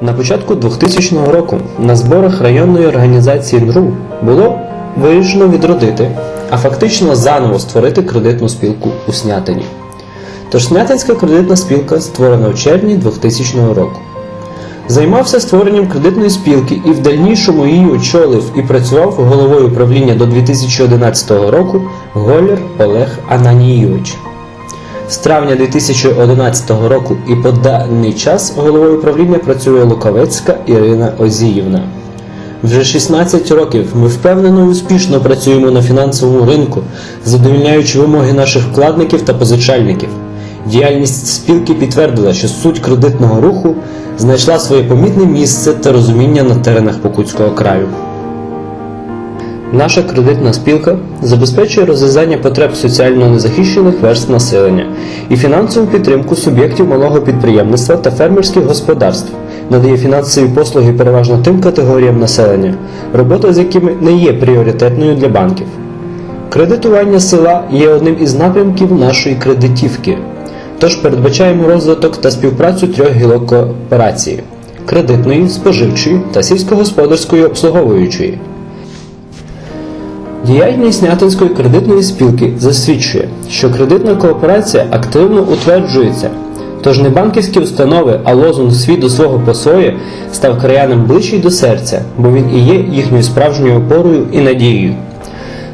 На початку 2000 року на зборах районної організації НРУ було вирішено відродити, а фактично заново створити кредитну спілку у Снятині. Тож Снятинська кредитна спілка створена у червні 2000 року. Займався створенням кредитної спілки і в дальнішому її очолив і працював головою управління до 2011 року Голяр Олег Ананійович. З травня 2011 року і по даний час головою управління працює Луковецька Ірина Озіївна. Вже 16 років ми впевнено і успішно працюємо на фінансовому ринку, задовільняючи вимоги наших вкладників та позичальників. Діяльність спілки підтвердила, що суть кредитного руху знайшла своє помітне місце та розуміння на теренах Покутського краю. Наша кредитна спілка забезпечує розв'язання потреб соціально незахищених верств населення і фінансову підтримку суб'єктів малого підприємництва та фермерських господарств, надає фінансові послуги переважно тим категоріям населення, робота з якими не є пріоритетною для банків. Кредитування села є одним із напрямків нашої кредитівки. Тож передбачаємо розвиток та співпрацю трьох гілок кооперації кредитної, споживчої та сільськогосподарської обслуговуючої. Діяльність Нятинської кредитної спілки засвідчує, що кредитна кооперація активно утверджується, тож не банківські установи, а лозунг свій до свого посоє став краянам ближчий до серця, бо він і є їхньою справжньою опорою і надією.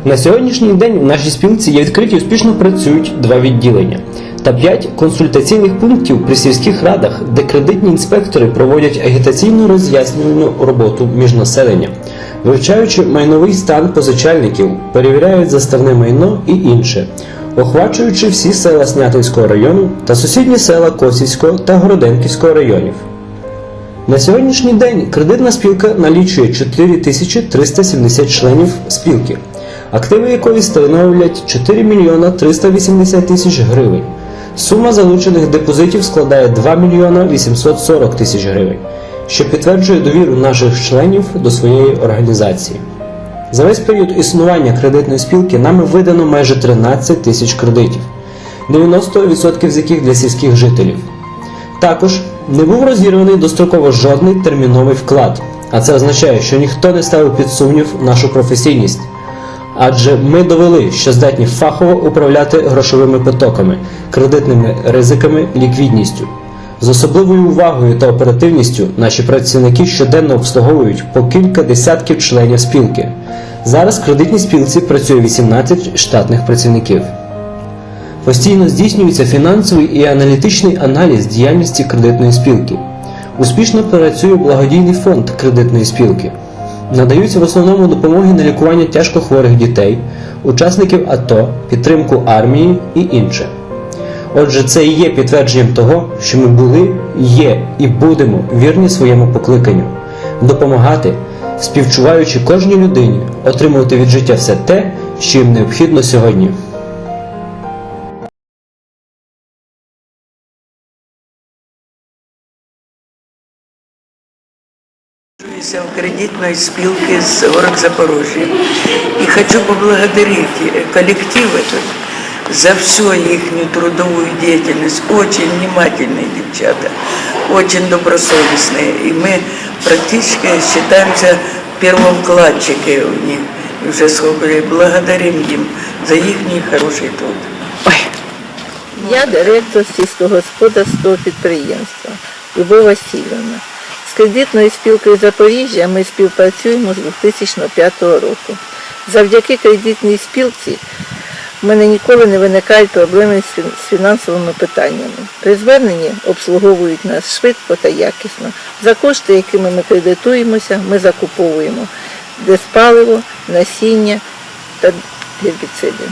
На сьогоднішній день в нашій спілці є відкриті успішно працюють два відділення та п'ять консультаційних пунктів при сільських радах, де кредитні інспектори проводять агітаційну роз'яснювальну роботу між населенням, вивчаючи майновий стан позичальників, перевіряють заставне майно і інше, охвачуючи всі села Снятинського району та сусідні села Косівського та Городенківського районів. На сьогоднішній день кредитна спілка налічує 4370 членів спілки, активи якої становлять 4 мільйона 380 тисяч гривень. Сума залучених депозитів складає 2 мільйона 840 тисяч гривень, що підтверджує довіру наших членів до своєї організації. За весь період існування кредитної спілки нами видано майже 13 тисяч кредитів, 90% з яких для сільських жителів. Також не був розірваний достроково жодний терміновий вклад, а це означає, що ніхто не ставив під сумнів нашу професійність. Адже ми довели, що здатні фахово управляти грошовими потоками, кредитними ризиками, ліквідністю. З особливою увагою та оперативністю наші працівники щоденно обслуговують по кілька десятків членів спілки. Зараз в кредитній спілці працює 18 штатних працівників. Постійно здійснюється фінансовий і аналітичний аналіз діяльності кредитної спілки. Успішно працює благодійний фонд кредитної спілки. Надаються в основному допомоги на лікування тяжкохворих дітей, учасників АТО, підтримку армії і інше. Отже, це і є підтвердженням того, що ми були, є і будемо вірні своєму покликанню допомагати, співчуваючи кожній людині, отримувати від життя все те, що їм необхідно сьогодні. Записываюсь в кредитной спилке с город Запорожья. И хочу поблагодарить э, коллектив этот за всю их трудовую деятельность. Очень внимательные девчата, очень добросовестные. И мы практически считаемся первовкладчики у них. И уже сколько лет благодарим им за их хороший труд. Я директор сільськогосподарського підприємства Любов Васильівна. З кредитною спілкою Запоріжжя ми співпрацюємо з 2005 року. Завдяки кредитній спілці в мене ніколи не виникають проблеми з фінансовими питаннями. При зверненні обслуговують нас швидко та якісно. За кошти, якими ми кредитуємося, ми закуповуємо диспаливо, насіння та гербіциди.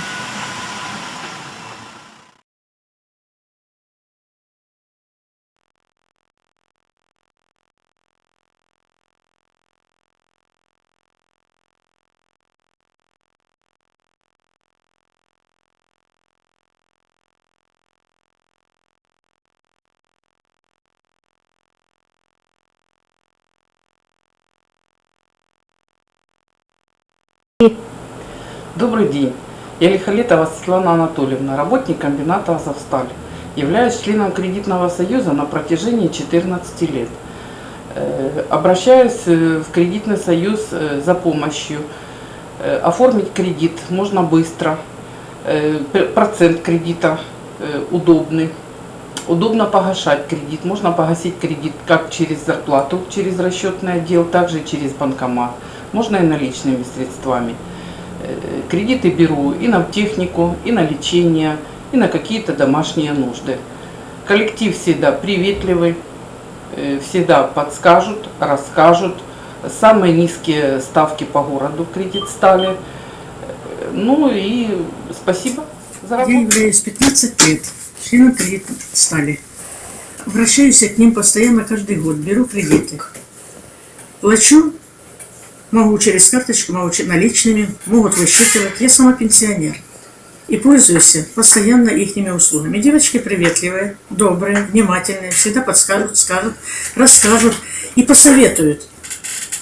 Добрый день. Я Лихолетова Светлана Анатольевна, работник комбината «Азовсталь». Являюсь членом кредитного союза на протяжении 14 лет. Э, Обращаюсь э, в кредитный союз э, за помощью. Оформить кредит можно быстро. Процент кредита удобный. Удобно погашать кредит. Можно погасить кредит как через зарплату, через расчетный отдел, так и через банкомат. Можно и наличными средствами. Кредиты беру и на технику, и на лечение, и на какие-то домашние нужды. Коллектив всегда приветливый, э, всегда подскажут, расскажут. Самые низкие ставки по городу кредит стали. Э, Ну и спасибо за Я работу. являюсь 15 лет членом кредитной стали. Обращаюсь к ним постоянно каждый год, беру кредиты. Плачу, могу через карточку, могу наличными, могут высчитывать. Я сама пенсионер. И пользуюсь постоянно их услугами. Девочки приветливые, добрые, внимательные, всегда подскажут, скажут, расскажут и посоветуют.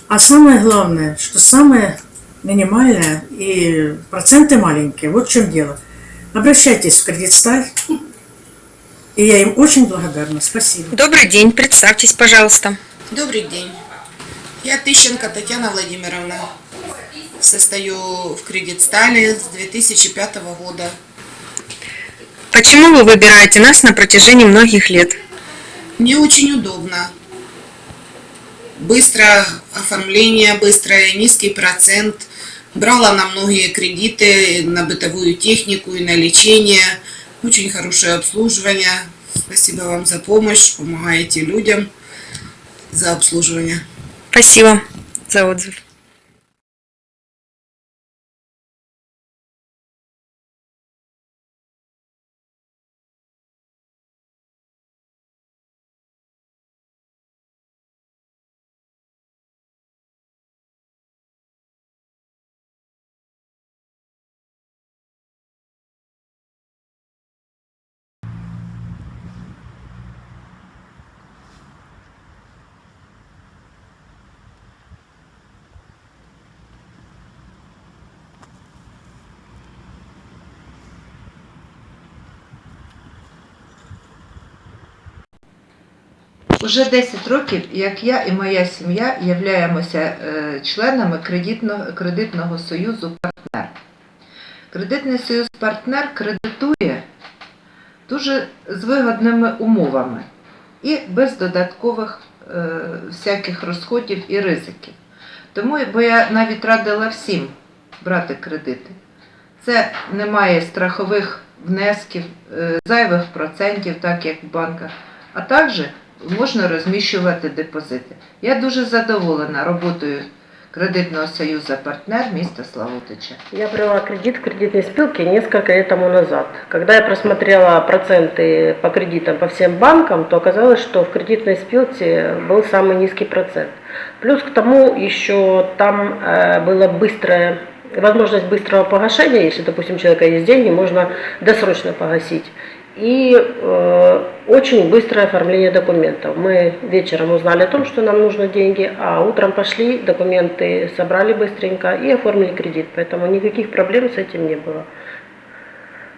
А самое главное, что самое минимальное и проценты маленькие. Вот в чем дело. Обращайтесь в кредит сталь. И я им очень благодарна. Спасибо. Добрый день, представьтесь, пожалуйста. Добрый день. Я Тыщенко Татьяна Владимировна. Состою в кредит стали с 2005 года. Почему вы выбираете нас на протяжении многих лет? Мне очень удобно. Быстро оформление, быстрое, низкий процент. Брала на многие кредиты, на бытовую технику и на лечение. Очень хорошее обслуживание. Спасибо вам за помощь, помогаете людям за обслуживание. Спасибо за отзыв. Уже 10 років, як я і моя сім'я являємося е, членами кредитного, кредитного союзу партнер. Кредитний союз партнер кредитує дуже з вигодними умовами і без додаткових е, всяких розходів і ризиків. Тому бо я навіть радила всім брати кредити. Це немає страхових внесків, е, зайвих процентів, так як в банках, а також можна розміщувати депозити. Я дуже задоволена роботою кредитного союзу партнер міста Славутича. Я брала кредит в кредитной спилке несколько лет тому назад. Когда я просмотрела проценты по кредитам по всем банкам, то оказалось, что в кредитной спилке был самый низкий процент. Плюс к тому еще там э, быстрая возможность быстрого погашения, если, допустим, у человека есть деньги, можно досрочно погасить. И э, очень быстрое оформление документов. Мы вечером узнали о том, что нам нужны деньги, а утром пошли, документы собрали быстренько и оформили кредит. Поэтому никаких проблем с этим не было.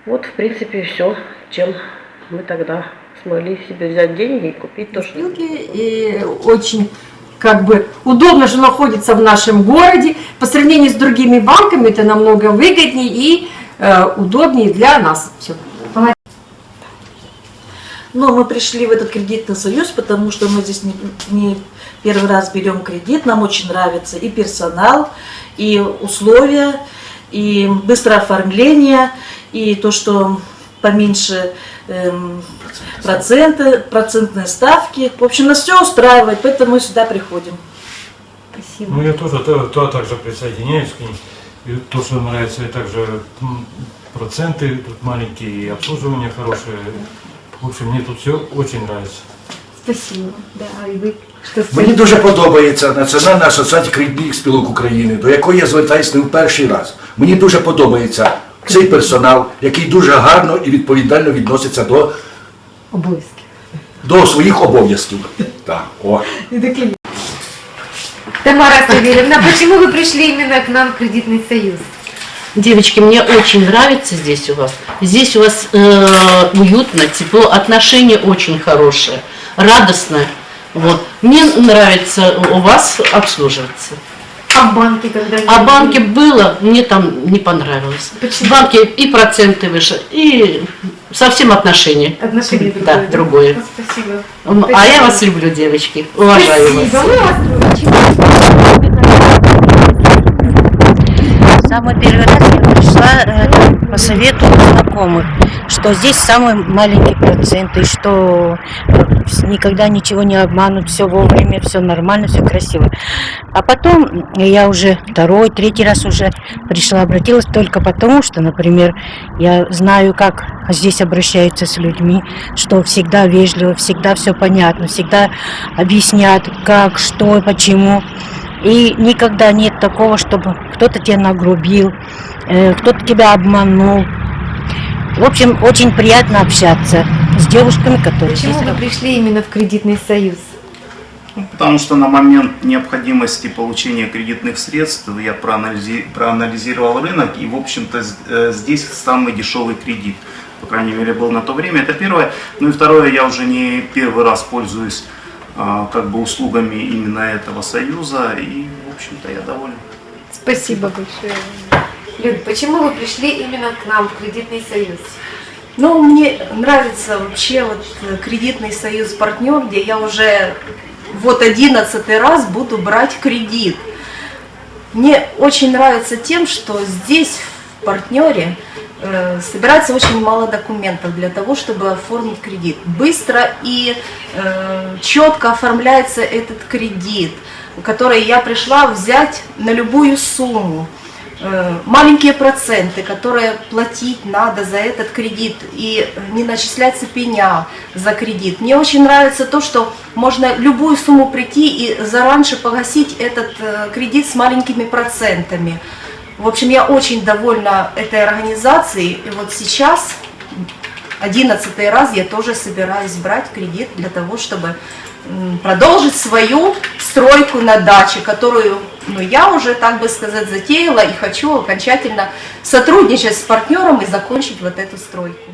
Вот, в принципе, все, чем мы тогда смогли себе взять деньги и купить то, что... И очень как бы удобно же находится в нашем городе. По сравнению с другими банками это намного выгоднее и э, удобнее для нас. Все. Но мы пришли в этот кредитный союз, потому что мы здесь не, не первый раз берем кредит. Нам очень нравится и персонал, и условия, и быстрое оформление, и то, что поменьше эм, проценты, процентные ставки. В общем, нас все устраивает, поэтому мы сюда приходим. Спасибо. Ну, я тоже то, то также присоединяюсь к ним. И то, что нравится, и также проценты тут маленькие, и обслуживание хорошее. В общем, мне тут все очень нравится. Спасибо. Да, и вы что Мені дуже подобається Національна асоціація кредитних спілок України, до якої я звертаюся не в перший раз. Мені дуже подобається цей персонал, який дуже гарно і відповідально відноситься до, обов'язки. до своїх обов'язків. Так, о. Тамара Савельевна, почему вы пришли именно к нам в кредитный союз? Девочки, мне очень нравится здесь у вас. Здесь у вас э, уютно, тепло, отношения очень хорошие, радостно. Вот. Мне нравится у вас обслуживаться. А в банке когда А в банке было, мне там не понравилось. В банке и проценты выше, и совсем отношения. Отношения Да, другое, другое. да? Спасибо. А я вас люблю, девочки. Уважаю вас. Спасибо. Вас. Самый первый раз я пришла э, по совету знакомых, что здесь самый маленький процент, и что э, никогда ничего не обманут, все вовремя, все нормально, все красиво. А потом я уже второй, третий раз уже пришла, обратилась только потому, что, например, я знаю, как здесь обращаются с людьми, что всегда вежливо, всегда все понятно, всегда объяснят, как, что, почему. И никогда нет такого, чтобы кто-то тебя нагрубил, э, кто-то тебя обманул. В общем, очень приятно общаться с девушками, которые Почему здесь вы пришли именно в кредитный союз? Потому что на момент необходимости получения кредитных средств я проанализи- проанализировал рынок и, в общем-то, э, здесь самый дешевый кредит. По крайней мере, был на то время. Это первое. Ну и второе, я уже не первый раз пользуюсь как бы услугами именно этого союза и, в общем-то, я доволен. Спасибо большое. Люд, почему вы пришли именно к нам в кредитный союз? Ну, мне нравится вообще вот кредитный союз партнер, где я уже вот одиннадцатый раз буду брать кредит. Мне очень нравится тем, что здесь в партнере собирается очень мало документов для того, чтобы оформить кредит. Быстро и э, четко оформляется этот кредит, который я пришла взять на любую сумму э, маленькие проценты, которые платить надо за этот кредит и не начисляться пеня за кредит. Мне очень нравится то, что можно любую сумму прийти и зараньше погасить этот э, кредит с маленькими процентами. В общем, я очень довольна этой организацией. И вот сейчас, одиннадцатый раз, я тоже собираюсь брать кредит для того, чтобы продолжить свою стройку на даче, которую ну, я уже, так бы сказать, затеяла и хочу окончательно сотрудничать с партнером и закончить вот эту стройку.